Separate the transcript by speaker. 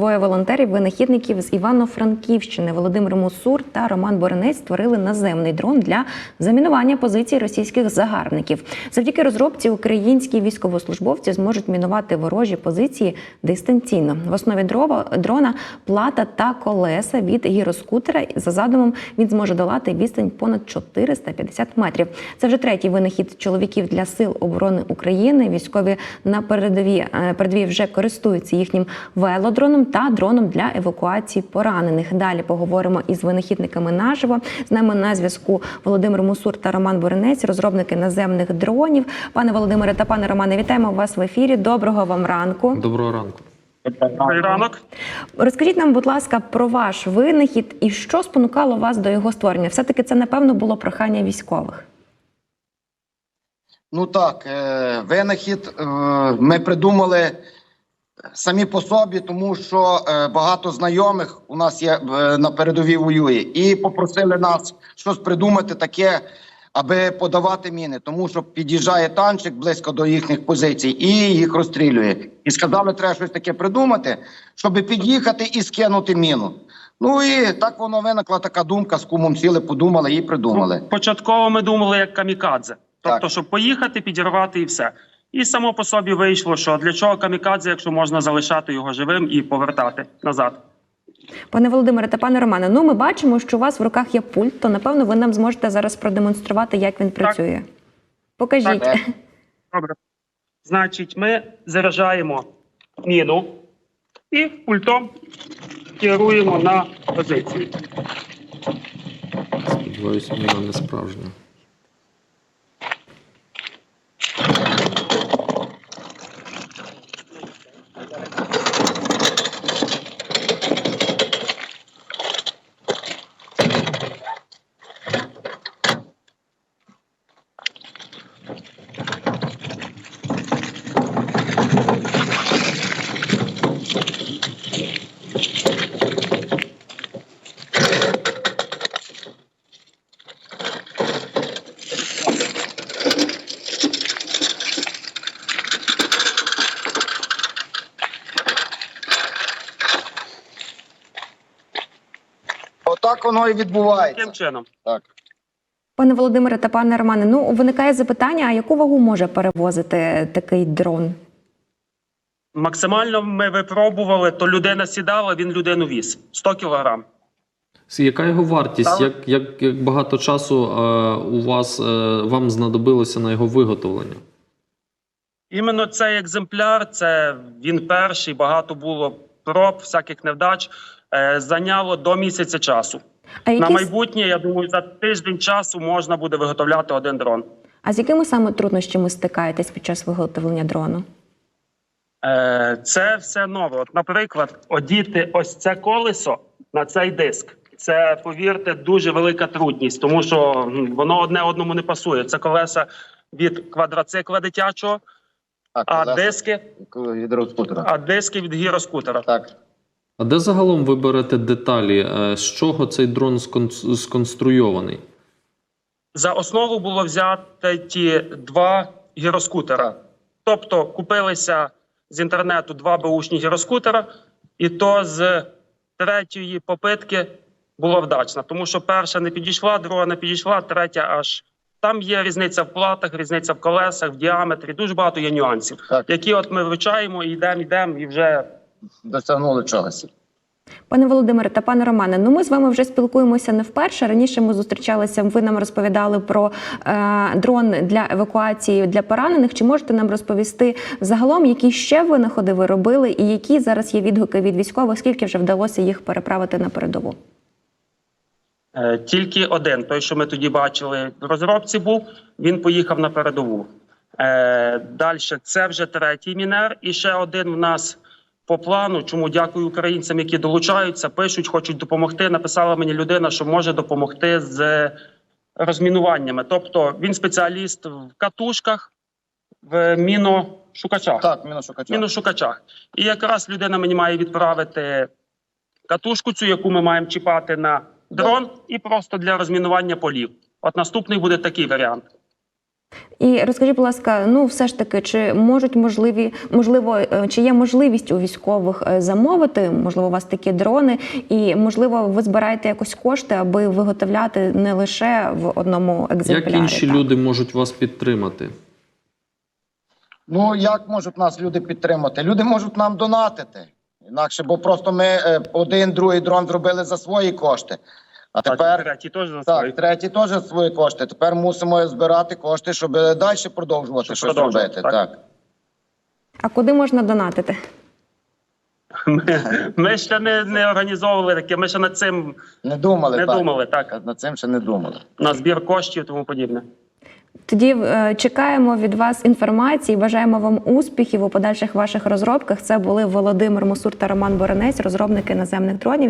Speaker 1: двоє волонтерів-винахідників з Івано-Франківщини Володимир Мусур та Роман Боренець створили наземний дрон для замінування позицій російських загарбників. Завдяки розробці українські військовослужбовці зможуть мінувати ворожі позиції дистанційно. В основі дрова дрона плата та колеса від гіроскутера. За задумом він зможе долати відстань понад 450 метрів. Це вже третій винахід чоловіків для сил оборони України. Військові на передовій е, передовій вже користуються їхнім велодроном та дроном для евакуації поранених. Далі поговоримо із винахідниками наживо. З нами на зв'язку Володимир Мусур та Роман Боренець, розробники наземних дронів. Пане Володимире та пане Романе, вітаємо вас в ефірі. Доброго вам ранку.
Speaker 2: Доброго ранку.
Speaker 3: Добрий ранок.
Speaker 1: Розкажіть нам, будь ласка, про ваш винахід і що спонукало вас до його створення? Все таки це напевно було прохання військових.
Speaker 4: Ну так, е, винахід е, ми придумали самі по собі, тому що е, багато знайомих у нас є е, на передовій воює, і попросили нас щось придумати таке, аби подавати міни, тому що під'їжджає танчик близько до їхніх позицій і їх розстрілює. І сказали, треба щось таке придумати, щоб під'їхати і скинути міну. Ну і так воно виникла така думка. З кумом сіли, подумали і придумали.
Speaker 3: Ну, Початково ми думали як камікадзе. Тобто,
Speaker 4: Так.
Speaker 3: щоб поїхати, підірвати і все. І само по собі вийшло, що для чого камікадзе, якщо можна залишати його живим і повертати назад.
Speaker 1: Пане Володимире та пане Романе, ну ми бачимо, що у вас в руках є пульт, то напевно ви нам зможете зараз продемонструвати, як він працює. Покажіть.
Speaker 4: Так.
Speaker 3: Добре. Значить, ми заряджаємо міну і пультом керуємо на позицію.
Speaker 2: Сподіваюсь, міна не справжня.
Speaker 4: Отак воно і відбувається.
Speaker 3: Таким чином.
Speaker 4: Так.
Speaker 1: Пане Володимире та пане Романе, ну виникає запитання: а яку вагу може перевозити такий дрон?
Speaker 3: Максимально ми випробували, то людина сідала, він людину віз 100 кілограм.
Speaker 2: Яка його вартість? Як, як, як багато часу е, у вас е, вам знадобилося на його виготовлення?
Speaker 3: Іменно цей екземпляр, це він перший, багато було проб, всяких невдач. Е, зайняло до місяця часу.
Speaker 1: А,
Speaker 3: На майбутнє, я думаю, за тиждень часу можна буде виготовляти один дрон.
Speaker 1: а з якими саме труднощами стикаєтесь під час виготовлення дрону?
Speaker 3: Е, це все нове. От, наприклад, одіти ось це колесо на цей диск. Це, повірте, дуже велика трудність, тому що воно одне одному не пасує. Це колеса від квадроцикла дитячого,
Speaker 4: Так,
Speaker 3: а диски,
Speaker 4: від розпутера.
Speaker 3: а диски від гіроскутера.
Speaker 4: Так.
Speaker 2: А де загалом ви берете деталі? Е, з чого цей дрон сконструйований?
Speaker 3: За основу було взяти ті два гіроскутера. Тобто купилися з інтернету два беушні гіроскутера, і то з третьої попитки було вдачно, тому що перша не підійшла, друга не підійшла, третя аж. Там є різниця в платах, різниця в колесах, в діаметрі, дуже багато є нюансів,
Speaker 4: Так.
Speaker 3: які от ми вивчаємо і йдемо, йдемо, і вже
Speaker 4: Досягнули чогось.
Speaker 1: Пане Володимире та пане Романе, ну ми з вами вже спілкуємося не вперше. Раніше ми зустрічалися. Ви нам розповідали про е, дрон для евакуації для поранених. Чи можете нам розповісти загалом, які ще винаходи ви робили, і які зараз є відгуки від військових? Скільки вже вдалося їх переправити на передову?
Speaker 3: Е, Тільки один, той, що ми тоді бачили в розробці, був він поїхав на передову. Е, Далі це вже третій мінер, і ще один в нас по плану. Чому дякую українцям, які долучаються, пишуть, хочуть допомогти. Написала мені людина, що може допомогти з розмінуваннями. Тобто він спеціаліст в катушках, в міношукачах
Speaker 4: Так, міношукача.
Speaker 3: міношукачах. І якраз людина мені має відправити катушку, цю, яку ми маємо чіпати на дрон, і просто для розмінування полів. От наступний буде такий варіант.
Speaker 1: І розкажіть, будь ласка, ну все ж таки, чи можуть можливі, можливо, е, чи є можливість у військових е, замовити, можливо, у вас такі дрони, і можливо, ви збираєте якось кошти, аби виготовляти не лише в одному екземплярі.
Speaker 2: Як інші
Speaker 1: так?
Speaker 2: люди можуть вас підтримати?
Speaker 4: Ну як можуть нас люди підтримати? Люди можуть нам донатити. Інакше, бо просто ми е, один, другий дрон зробили за свої кошти. А тепер
Speaker 3: третій теж за свої.
Speaker 4: так, третій теж за свої кошти. Тепер мусимо збирати кошти, щоб далі продовжувати
Speaker 3: Щоб
Speaker 4: щось
Speaker 3: продовжувати,
Speaker 4: робити.
Speaker 3: так.
Speaker 4: Так.
Speaker 1: А куди можна донатити?
Speaker 3: Ми, ми ще не, не організовували таке, ми ще над цим
Speaker 4: Не думали,
Speaker 3: не
Speaker 4: так.
Speaker 3: думали, так,
Speaker 4: Над цим ще не думали.
Speaker 3: на збір коштів і тому подібне.
Speaker 1: Тоді е, чекаємо від вас інформації. Бажаємо вам успіхів у подальших ваших розробках. Це були Володимир Мусур та Роман Боронець, розробники наземних дронів.